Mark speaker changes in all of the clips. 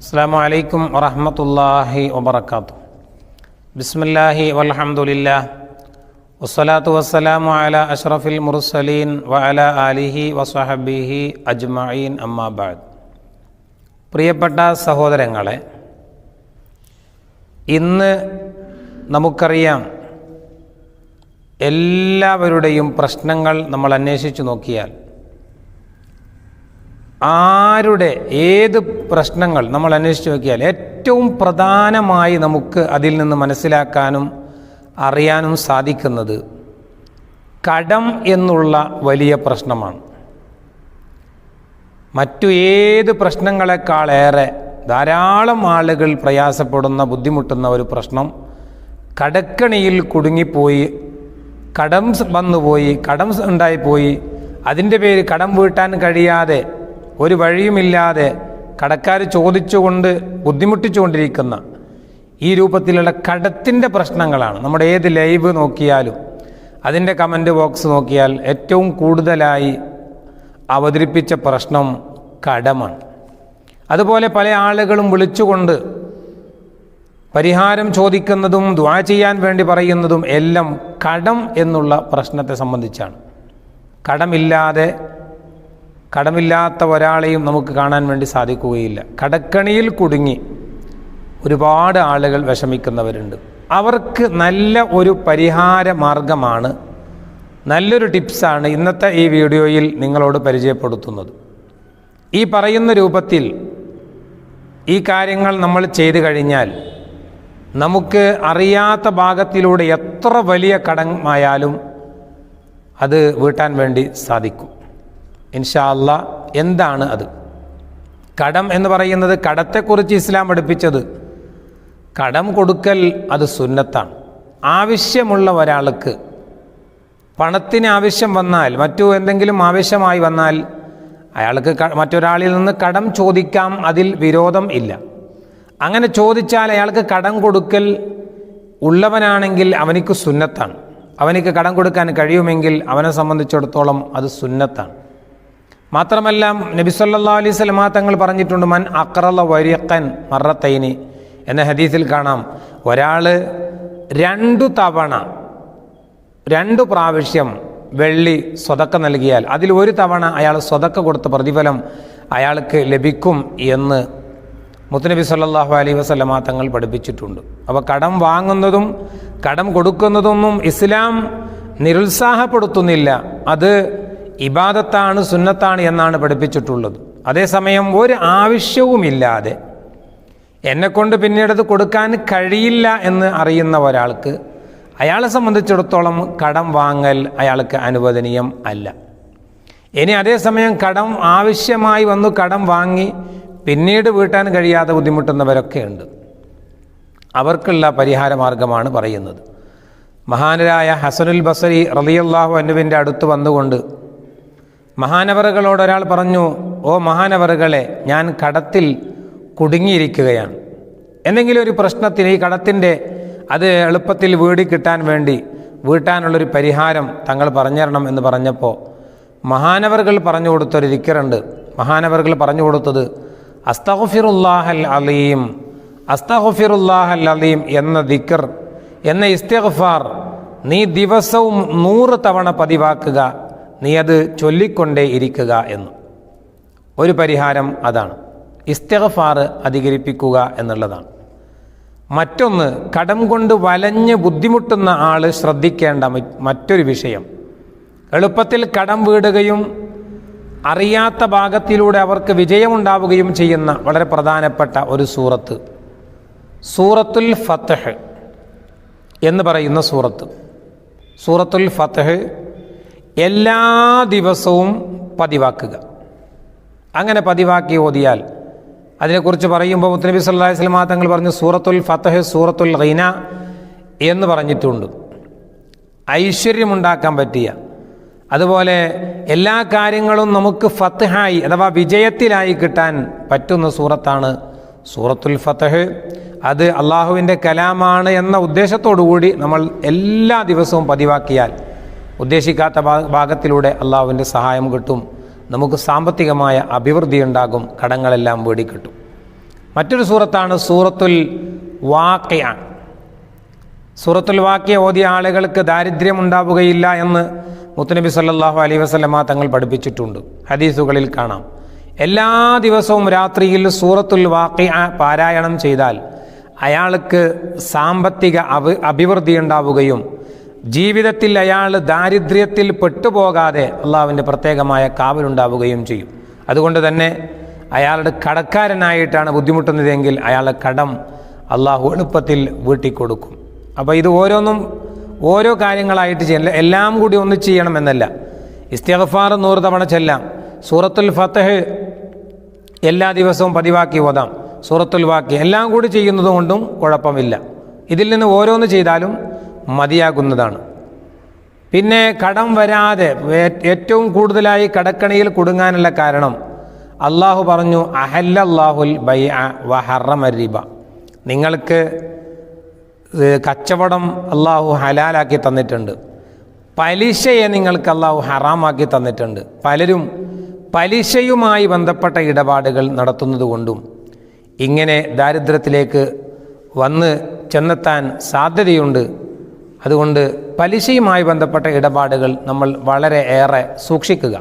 Speaker 1: അസ്സാം വലൈക്കും വറഹമത്തല്ലാഹി വബർക്കാത്തു ബിസ്മില്ലാഹി വലഹമുല്ല വസ്സലാത്തു വസ്സലാമു അല അഷ്റഫിൽ മുർസലീൻ അല അലിഹി വസഹബിഹി അജ്മഈൻ അമ്മാബാദ് പ്രിയപ്പെട്ട സഹോദരങ്ങളെ ഇന്ന് നമുക്കറിയാം എല്ലാവരുടെയും പ്രശ്നങ്ങൾ നമ്മൾ അന്വേഷിച്ചു നോക്കിയാൽ ആരുടെ ഏത് പ്രശ്നങ്ങൾ നമ്മൾ അന്വേഷിച്ച് നോക്കിയാൽ ഏറ്റവും പ്രധാനമായി നമുക്ക് അതിൽ നിന്ന് മനസ്സിലാക്കാനും അറിയാനും സാധിക്കുന്നത് കടം എന്നുള്ള വലിയ പ്രശ്നമാണ്. മറ്റു ഏത് പ്രശ്നങ്ങളെക്കാളേറെ ധാരാളം ആളുകൾ പ്രയാസപ്പെടുന്ന ബുദ്ധിമുട്ടുന്ന ഒരു പ്രശ്നം കടക്കണിയിൽ കുടുങ്ങിപ്പോയി കടം വന്നുപോയി കടം ഉണ്ടായിപ്പോയി അതിന്റെ പേര് കടം വീട്ടാൻ കഴിയാതെ ഒരു വഴിയുമില്ലാതെ കടക്കാർ ചോദിച്ചുകൊണ്ട് ബുദ്ധിമുട്ടിച്ചുകൊണ്ടിരിക്കുന്ന ഈ രൂപത്തിലുള്ള കടത്തിന്റെ പ്രശ്നങ്ങളാണ്. നമ്മുടെ ഏത് ലൈവ് നോക്കിയാലും അതിന്റെ കമന്റ് ബോക്സ് നോക്കിയാൽ ഏറ്റവും കൂടുതലായി അവതരിപ്പിച്ച പ്രശ്നം കടമാണ്. അതുപോലെ പല ആളുകളും വിളിച്ചുകൊണ്ട് പരിഹാരം ചോദിക്കുന്നതും ദ്വാ ചെയ്യാൻ വേണ്ടി പറയുന്നതും എല്ലാം കടം എന്നുള്ള പ്രശ്നത്തെ സംബന്ധിച്ചാണ്. കടമില്ലാതെ കടമില്ലാത്ത ഒരാളെയും നമുക്ക് കാണാൻ വേണ്ടി സാധിക്കുകയില്ല. കടക്കണിയിൽ കുടുങ്ങി ഒരുപാട് ആളുകൾ വിഷമിക്കുന്നവരുണ്ട്. അവർക്ക് നല്ല ഒരു പരിഹാര മാർഗമാണ് നല്ലൊരു ടിപ്സാണ് ഇന്നത്തെ ഈ വീഡിയോയിൽ നിങ്ങളോട് പരിചയപ്പെടുത്തുന്നത്. ഈ പറയുന്ന രൂപത്തിൽ ഈ കാര്യങ്ങൾ നമ്മൾ ചെയ്തു കഴിഞ്ഞാൽ നമുക്ക് അറിയാത്ത ഭാഗത്തിലൂടെ എത്ര വലിയ കടമായാലും അത് വീട്ടാൻ വേണ്ടി സാധിക്കും. ഇൻഷാ അല്ല എന്താണ് അത്? കടം എന്ന് പറയുന്നത് കടത്തെക്കുറിച്ച് ഇസ്ലാം പഠിപ്പിച്ചത് കടം കൊടുക്കൽ അത് സുന്നത്താണ്. ആവശ്യമുള്ള ഒരാൾക്ക് പണത്തിന് ആവശ്യം വന്നാൽ മറ്റു എന്തെങ്കിലും ആവശ്യമായി വന്നാൽ അയാൾക്ക് മറ്റൊരാളിൽ നിന്ന് കടം ചോദിക്കാം അതിൽ വിരോധം ഇല്ല. അങ്ങനെ ചോദിച്ചാൽ അയാൾക്ക് കടം കൊടുക്കൽ ഉള്ളവനാണെങ്കിൽ അവനിക്ക് സുന്നത്താണ്. അവനിക്ക് കടം കൊടുക്കാൻ കഴിയുമെങ്കിൽ അവനെ സംബന്ധിച്ചിടത്തോളം അത് സുന്നത്താണ്. മാത്രമല്ല നബി സല്ലാ അലൈഹി സ്വലമാ തങ്ങൾ പറഞ്ഞിട്ടുണ്ട് മൻ അക്രല വരിയക്കൻ മറത്തൈനി എന്ന ഹദീസിൽ കാണാം. ഒരാൾ രണ്ടു തവണ രണ്ടു പ്രാവശ്യം വെള്ളി സ്വതക്ക നൽകിയാൽ അതിൽ ഒരു തവണ അയാൾ സ്വതക്ക കൊടുത്ത പ്രതിഫലം അയാൾക്ക് ലഭിക്കും എന്ന് മുത്തുനബി സല്ലാഹു അലൈഹി വസ്ലമാ തങ്ങൾ പഠിപ്പിച്ചിട്ടുണ്ട്. അപ്പോൾ കടം വാങ്ങുന്നതും കടം കൊടുക്കുന്നതൊന്നും ഇസ്ലാം നിരുത്സാഹപ്പെടുത്തുന്നില്ല. അത് ഇബാദത്താണ് സുന്നത്താണ് എന്നാണ് പഠിപ്പിച്ചിട്ടുള്ളത്. അതേസമയം ഒരു ആവശ്യവുമില്ലാതെ എന്നെക്കൊണ്ട് പിന്നീട് കൊടുക്കാൻ കഴിയില്ല എന്ന് അറിയുന്ന ഒരാൾക്ക് അയാളെ സംബന്ധിച്ചിടത്തോളം കടം വാങ്ങൽ അയാൾക്ക് അനുവദനീയം അല്ല. ഇനി അതേസമയം കടം ആവശ്യമായി വന്നു കടം വാങ്ങി പിന്നീട് വീട്ടാൻ കഴിയാതെ ബുദ്ധിമുട്ടുന്നവരൊക്കെ ഉണ്ട് അവർക്കുള്ള പരിഹാര മാർഗമാണ് പറയുന്നത്. മഹാനരായ ഹസനുൽ ബസരി റളിയല്ലാഹു അനുവിന്റെ അടുത്ത് വന്നുകൊണ്ട് മഹാനവറുകളോട് ഒരാൾ പറഞ്ഞു ഓ മഹാനവറുകളെ ഞാൻ കടത്തിൽ കുടുങ്ങിയിരിക്കുകയാണ്. എന്തെങ്കിലും ഒരു പ്രശ്നത്തിന് ഈ കടത്തിന്റെ അത് എളുപ്പത്തിൽ വീടി കിട്ടാൻ വേണ്ടി വീട്ടാനുള്ളൊരു പരിഹാരം തങ്ങൾ പറഞ്ഞുതരണം എന്ന് പറഞ്ഞപ്പോൾ മഹാനവറുകൾ പറഞ്ഞു കൊടുത്തൊരു ദിക്കറുണ്ട്. മഹാനവറുകൾ പറഞ്ഞു കൊടുത്തത് അസ്തഹുഫിറുല്ലാഹൽ അലീം അസ്തഹുഫിറുല്ലാഹൽ അലീം എന്ന ദിക്കർ എന്ന ഇസ്തിഗ്ഫാർ നീ ദിവസവും നൂറ് തവണ പതിവാക്കുക. നീ അത് ചൊല്ലിക്കൊണ്ടേ ഇരിക്കുക എന്ന്. ഒരു പരിഹാരം അതാണ്. ഇസ്തിഗ്ഫാർ അധികരിപ്പിക്കുക എന്നുള്ളതാണ്. മറ്റൊന്ന് കടം കൊണ്ട് വലഞ്ഞ് ബുദ്ധിമുട്ടുന്ന ആൾ ശ്രദ്ധിക്കേണ്ട മറ്റൊരു വിഷയം. എളുപ്പത്തിൽ കടം വീടുകയും അറിയാത്ത ഭാഗത്തിലൂടെ അവർക്ക് വിജയമുണ്ടാവുകയും ചെയ്യുന്ന വളരെ പ്രധാനപ്പെട്ട ഒരു സൂറത്ത്. സൂറത്തുൽ ഫത്തഹ് എന്ന് പറയുന്ന സൂറത്ത്. സൂറത്തുൽ ഫത്തഹ് എല്ലാ ദിവസവും പതിവാക്കുക. അങ്ങനെ പതിവാക്കി ഓതിയാൽ അതിനെക്കുറിച്ച് പറയുമ്പോൾ മുത്തനബി സല്ലല്ലാഹു അലൈഹി വസല്ലമ തങ്ങൾ പറഞ്ഞു സൂറത്തുൽ ഫത്തഹ് സൂറത്തുൽ റീന എന്ന് പറഞ്ഞിട്ടുണ്ട്. ഐശ്വര്യമുണ്ടാക്കാൻ പറ്റിയ. അതുപോലെ എല്ലാ കാര്യങ്ങളും നമുക്ക് ഫത്തഹായി അഥവാ വിജയത്തിലായി കിട്ടാൻ പറ്റുന്ന സൂറത്താണ് സൂറത്തുൽ ഫത്തഹ് അത് അള്ളാഹുവിന്റെ കലാമാണ് എന്ന ഉദ്ദേശത്തോടു കൂടി നമ്മൾ എല്ലാ ദിവസവും പതിവാക്കിയാൽ ഉദ്ദേശിക്കാത്ത ഭാഗത്തിലൂടെ അള്ളാഹുവിന്റെ സഹായം കിട്ടും. നമുക്ക് സാമ്പത്തികമായ അഭിവൃദ്ധി ഉണ്ടാകും കടങ്ങളെല്ലാം വേടിക്കിട്ടും. മറ്റൊരു സൂറത്താണ് സൂറത്തുൽ വാക്കിയ സൂറത്തുൽ വാക്യ ഓതിയ ആളുകൾക്ക് ദാരിദ്ര്യം ഉണ്ടാവുകയില്ല എന്ന് മുത്തുനബി സല്ലാഹു അലൈഹി വസ്ലമ തങ്ങൾ പഠിപ്പിച്ചിട്ടുണ്ട്. ഹദീസുകളിൽ കാണാം. എല്ലാ ദിവസവും രാത്രിയിൽ സൂറത്തുൽ വാക്യ പാരായണം ചെയ്താൽ അയാൾക്ക് സാമ്പത്തിക അഭിവൃദ്ധി ഉണ്ടാവുകയും ജീവിതത്തിൽ അയാൾ ദാരിദ്ര്യത്തിൽ പെട്ടുപോകാതെ അള്ളാഹുവിന്റെ പ്രത്യേകമായ കാവലുണ്ടാവുകയും ചെയ്യും. അതുകൊണ്ട് തന്നെ അയാളുടെ കടക്കാരനായിട്ടാണ് ബുദ്ധിമുട്ടുന്നതെങ്കിൽ അയാളുടെ കടം അള്ളാഹു എളുപ്പത്തിൽ വീട്ടിക്കൊടുക്കും. അപ്പോൾ ഇത് ഓരോന്നും ഓരോ കാര്യങ്ങളായിട്ട് ചെയ്യണം. എല്ലാം കൂടി ഒന്ന് ചെയ്യണമെന്നല്ല ഇസ്തിഗഫാർ നൂറ് തവണ ചെല്ലാം. സൂറത്തുൽ ഫത്തഹ് എല്ലാ ദിവസവും പതിവാക്കി ഓതാം. സൂറത്തുൽ വാക്കി എല്ലാം കൂടി ചെയ്യുന്നത് കൊണ്ടും കുഴപ്പമില്ല. ഇതിൽ നിന്ന് ഓരോന്ന് ചെയ്താലും മതിയാകുന്നതാണ്. പിന്നെ കടം വരാതെ ഏറ്റവും കൂടുതലായി കടക്കണിയിൽ കുടുങ്ങാനുള്ള കാരണം അള്ളാഹു പറഞ്ഞു അഹല്ലല്ലാഹുൽ ബൈ വഹറമരിബ നിങ്ങൾക്ക് കച്ചവടം അള്ളാഹു ഹലാലാക്കി തന്നിട്ടുണ്ട്. പലിശയെ നിങ്ങൾക്ക് അള്ളാഹു ഹറാമാക്കി തന്നിട്ടുണ്ട്. പലരും പലിശയുമായി ബന്ധപ്പെട്ട ഇടപാടുകൾ നടത്തുന്നത് കൊണ്ടും ഇങ്ങനെ ദാരിദ്ര്യത്തിലേക്ക് വന്ന് ചെന്നെത്താൻ സാധ്യതയുണ്ട്. അതുകൊണ്ട് പലിശയുമായി ബന്ധപ്പെട്ട ഇടപാടുകൾ നമ്മൾ വളരെ ഏറെ സൂക്ഷിക്കുക.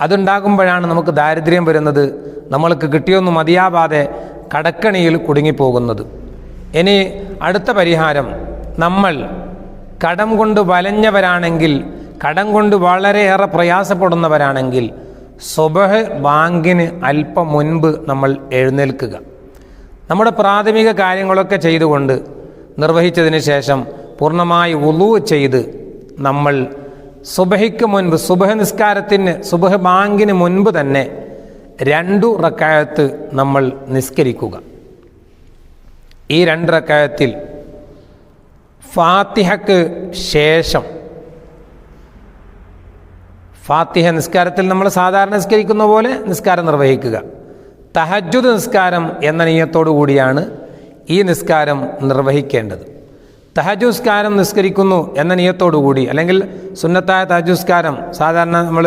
Speaker 1: അതുണ്ടാകുമ്പോഴാണ് നമുക്ക് ദാരിദ്ര്യം വരുന്നത് നമ്മൾക്ക് കിട്ടിയൊന്നും മതിയാവാതെ കടക്കണിയിൽ കുടുങ്ങിപ്പോകുന്നത്. ഇനി അടുത്ത പരിഹാരം നമ്മൾ കടം കൊണ്ട് വലഞ്ഞവരാണെങ്കിൽ കടം കൊണ്ട് വളരെയേറെ പ്രയാസപ്പെടുന്നവരാണെങ്കിൽ സ്വബഹ് ബാങ്കിന് അല്പം മുൻപ് നമ്മൾ എഴുന്നേൽക്കുക. നമ്മുടെ പ്രാഥമിക കാര്യങ്ങളൊക്കെ ചെയ്തുകൊണ്ട് നിർവഹിച്ചതിന് ശേഷം പൂർണമായി ഉളു ചെയ്ത് നമ്മൾ സുബഹയ്ക്ക് മുൻപ് സുബഹ നിസ്കാരത്തിന് സുബഹ ബാങ്കിന് മുൻപ് തന്നെ രണ്ടു റക്കായത്ത് നമ്മൾ നിസ്കരിക്കുക. ഈ രണ്ട് റക്കായത്തിൽ ഫാത്തിഹക്ക് ശേഷം ഫാത്തിഹ നിസ്കാരത്തിൽ നമ്മൾ സാധാരണ നിസ്കരിക്കുന്ന പോലെ നിസ്കാരം നിർവഹിക്കുക. തഹജുദ് നിസ്കാരം എന്ന കൂടിയാണ് ഈ നിസ്കാരം നിർവഹിക്കേണ്ടത്. തഹജു നിസ്കാരം നിസ്കരിക്കുന്നു എന്ന നിയത്തോടുകൂടി അല്ലെങ്കിൽ സുന്നത്തായ തഹജുസ്കാരം സാധാരണ നമ്മൾ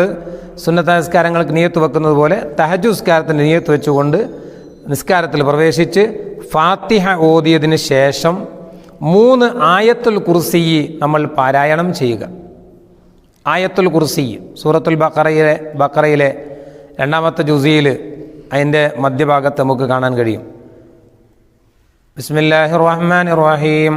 Speaker 1: സുന്നത്തായസ്കാരങ്ങൾക്ക് നിയത്ത് വെക്കുന്നത് പോലെ തഹജുസ്കാരത്തിന്റെ നിയത്ത് വെച്ചുകൊണ്ട് നിസ്കാരത്തിൽ പ്രവേശിച്ച് ഫാത്തിഹ ഓതിയതിന് ശേഷം മൂന്ന് ആയത്തുൽ കുർസി നമ്മൾ പാരായണം ചെയ്യുക. ആയത്തുൽ കുർസി സൂറത്തുൽ ബക്കറയിലെ ബക്കറയിലെ രണ്ടാമത്തെ ജുസിയിൽ അതിന്റെ മധ്യഭാഗത്ത് നമുക്ക് കാണാൻ കഴിയും. ബിസ്മില്ലാഹി റഹ്മാൻ റഹീം.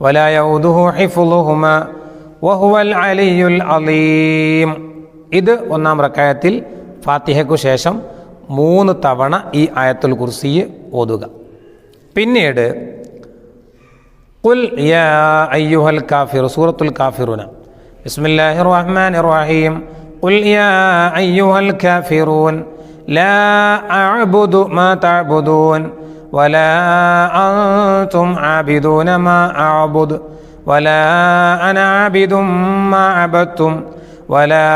Speaker 1: ولا يؤوده حفظهما وهو العلي العظيم ഇത് ഒന്നാം റക്കായത്തിൽ ഫാത്തിഹയ്ക്കു ശേഷം മൂന്ന് തവണ ഈ ആയത്തുൽ കുർസിയെ ഓതുക പിന്നീട് قل يا أيها الكافر سورة الكافرون بسم الله الرحمن الرحيم قل يا أيها الكافرون لا أعبد ما تعبدون ولا أنتم عابدون ما أعبد ولا أنا عابد ما عبدتم ولا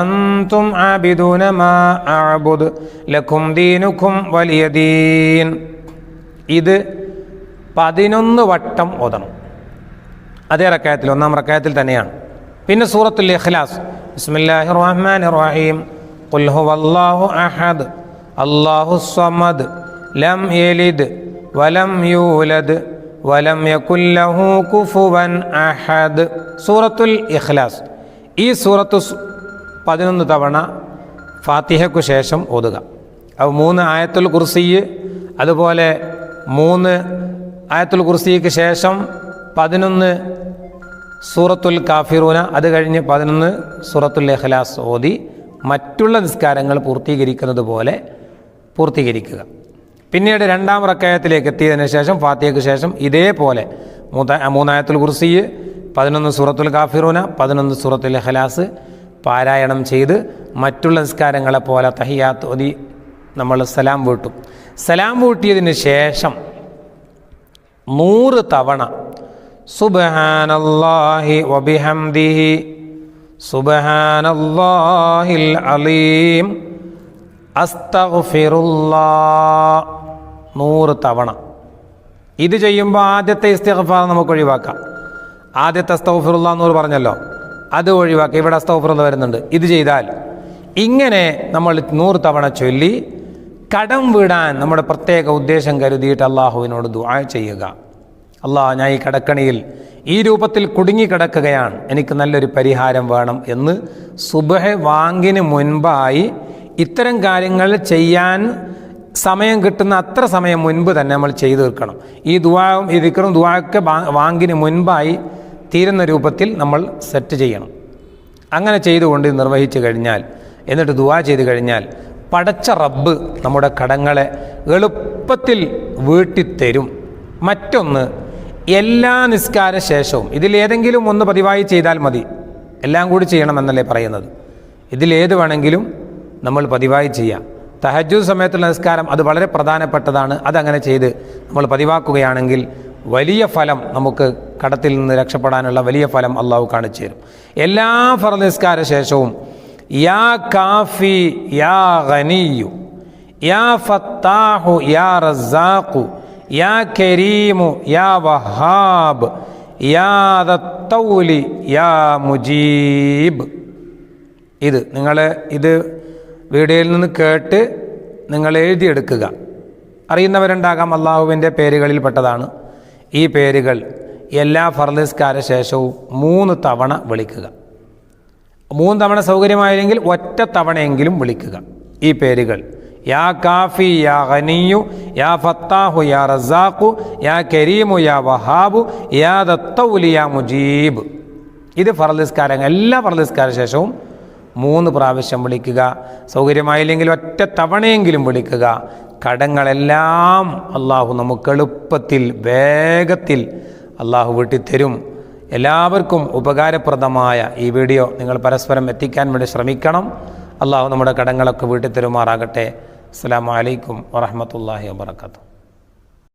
Speaker 1: أنتم عابدون ما أعبد لكم دينكم ولي دين ഇത് പതിനൊന്ന് വട്ടം ഓതണം അതേ റക്കായത്തിൽ ഒന്നാം റക്കായത്തിൽ തന്നെയാണ് പിന്നെ സൂറത്തുൽ ഇഖ്ലാസ് ബിസ്മില്ലാഹി റഹ്മാൻ റഹീം ഖുൽ ഹുവല്ലാഹു അഹദ് അല്ലാഹു സ്വമദ് ലം യലിദ് വലം യൂലദ് വലം യകുല്ലഹു കുഫുവൻ അഹദ്. സൂറത്തുൽ ഇഖ്ലാസ്. ഈ സൂറത്ത് പതിനൊന്ന് തവണ ഫാത്തിഹയ്ക്കു ശേഷം ഓതുക. അത് മൂന്ന് ആയത്തുൽ കുർസി അതുപോലെ മൂന്ന് ആയത്തുൽ കുർസിക്ക് ശേഷം പതിനൊന്ന് സൂറത്തുൽ കാഫിറൂന അത് കഴിഞ്ഞ് പതിനൊന്ന് സൂറത്തുൽ ഇഖ്ലാസ് ഓതി മറ്റുള്ള നിസ്കാരങ്ങൾ പൂർത്തീകരിക്കുന്നത് പോലെ പൂർത്തീകരിക്കുക. പിന്നീട് രണ്ടാം റക്കായത്തിലേക്ക് എത്തിയതിന് ശേഷം ഫാത്തിയയ്ക്ക് ശേഷം ഇതേപോലെ മൂത്ത മൂന്നായത്തുൽ കുർസി പതിനൊന്ന് സൂറത്തുൽ കാഫിറൂന പതിനൊന്ന് സൂറത്തുൽ ഹലാസ് പാരായണം ചെയ്ത് മറ്റുള്ള നിസ്കാരങ്ങളെ പോലെ തഹിയാത്ത് ഒതി നമ്മൾ സലാം വീട്ടും. സലാം വീട്ടിയതിന് ശേഷം നൂറ് തവണ സുബഹാനല്ലാഹി വബിഹംദിഹി സുബഹാനല്ലാഹിൽ അലീം അസ്തഗ്ഫിറുല്ലാ. നൂറ് തവണ. ഇത് ചെയ്യുമ്പോൾ ആദ്യത്തെ ഇസ്തിഗ്ഫാർ നമുക്ക് ഒഴിവാക്കാം. ആദ്യത്തെ അസ്തഫിറുല്ല എന്നൂറ് പറഞ്ഞല്ലോ. അത് ഒഴിവാക്കാം. ഇവിടെ അസ്തഗ്ഫിറുല്ല വരുന്നുണ്ട്. ഇത് ചെയ്താൽ ഇങ്ങനെ നമ്മൾ നൂറ് തവണ ചൊല്ലി കടം വിടാൻ നമ്മുടെ പ്രത്യേക ഉദ്ദേശം കരുതിയിട്ട് അള്ളാഹുവിനോട് ദുആ ചെയ്യുക. അള്ളാഹ് ഞാൻ ഈ കടക്കണിയിൽ ഈ രൂപത്തിൽ കുടുങ്ങിക്കിടക്കുകയാണ്. എനിക്ക് നല്ലൊരു പരിഹാരം വേണം എന്ന് സുബഹ വാങ്ങിന് മുൻപായി ഇത്തരം കാര്യങ്ങൾ ചെയ്യാൻ സമയം കിട്ടുന്ന അത്ര സമയം മുൻപ് തന്നെ നമ്മൾ ചെയ്തു തീർക്കണം. ഈ ദുവാവും ഈ ദിക്കറും ദുവായൊക്കെ വാങ്ങിന് മുൻപായി തീരുന്ന രൂപത്തിൽ നമ്മൾ സെറ്റ് ചെയ്യണം. അങ്ങനെ ചെയ്തുകൊണ്ട് നിർവഹിച്ചു കഴിഞ്ഞാൽ എന്നിട്ട് ദുവാ ചെയ്തു കഴിഞ്ഞാൽ പടച്ച റബ്ബ് നമ്മുടെ കടങ്ങളെ എളുപ്പത്തിൽ വീട്ടിത്തരും. മറ്റൊന്ന് എല്ലാ നിസ്കാര ശേഷവും ഇതിലേതെങ്കിലും ഒന്ന് പതിവായി ചെയ്താൽ മതി. എല്ലാം കൂടി ചെയ്യണമെന്നല്ലേ പറയുന്നത്. ഇതിലേത് വേണമെങ്കിലും നമ്മൾ പതിവായി ചെയ്യാം. തഹജു സമയത്തുള്ള നിസ്കാരം അത് വളരെ പ്രധാനപ്പെട്ടതാണ്. അതങ്ങനെ ചെയ്ത് നമ്മൾ പതിവാക്കുകയാണെങ്കിൽ വലിയ ഫലം നമുക്ക് കടത്തിൽ നിന്ന് രക്ഷപ്പെടാനുള്ള വലിയ ഫലം അള്ളാഹു കാണിച്ചു തരും. എല്ലാ ഫറ നിസ്കാര ശേഷവും യാ കാഫി യാ ഖനിയു യാ ഫത്താഹു യാ റസാഖു യാ കരീമു യാ വഹാബ് യാ ദത്തൗലി യാ മുജീബ്. ഇത് നിങ്ങൾ ഇത് വീഡിയോയിൽ നിന്ന് കേട്ട് നിങ്ങൾ എഴുതിയെടുക്കുക. അറിയുന്നവരുണ്ടാകാം അള്ളാഹുവിന്റെ പേരുകളിൽ പെട്ടതാണ് ഈ പേരുകൾ എല്ലാ ഫർലിസ്കാര ശേഷവും മൂന്ന് തവണ വിളിക്കുക. മൂന്ന് തവണ സൗകര്യമായില്ലെങ്കിൽ ഒറ്റ തവണയെങ്കിലും വിളിക്കുക. ഈ പേരുകൾ യാ കാഫി യാ ഹനിയു യാ ഫത്താഹു യാ റസാഖു യാ കരീമു യാ വഹാബു യാ ദത്തൗലി യാ മുജീബ്. ഇത് ഫർലിസ്കാരങ്ങൾ എല്ലാ ഫർലിസ്കാര ശേഷവും മൂന്ന് പ്രാവശ്യം വിളിക്കുക. സൗകര്യമായില്ലെങ്കിൽ ഒറ്റ തവണയെങ്കിലും വിളിക്കുക. കടങ്ങളെല്ലാം അള്ളാഹു നമുക്ക് എളുപ്പത്തിൽ വേഗത്തിൽ അള്ളാഹു വീട്ടിത്തരും. എല്ലാവർക്കും ഉപകാരപ്രദമായ ഈ വീഡിയോ നിങ്ങൾ പരസ്പരം എത്തിക്കാൻ വേണ്ടി ശ്രമിക്കണം. അള്ളാഹു നമ്മുടെ കടങ്ങളൊക്കെ വീട്ടിൽ തരുമാറാകട്ടെ അസ്സാം വലൈക്കും വാഹമത്തല്ലാഹി വാബർക്കാത്തു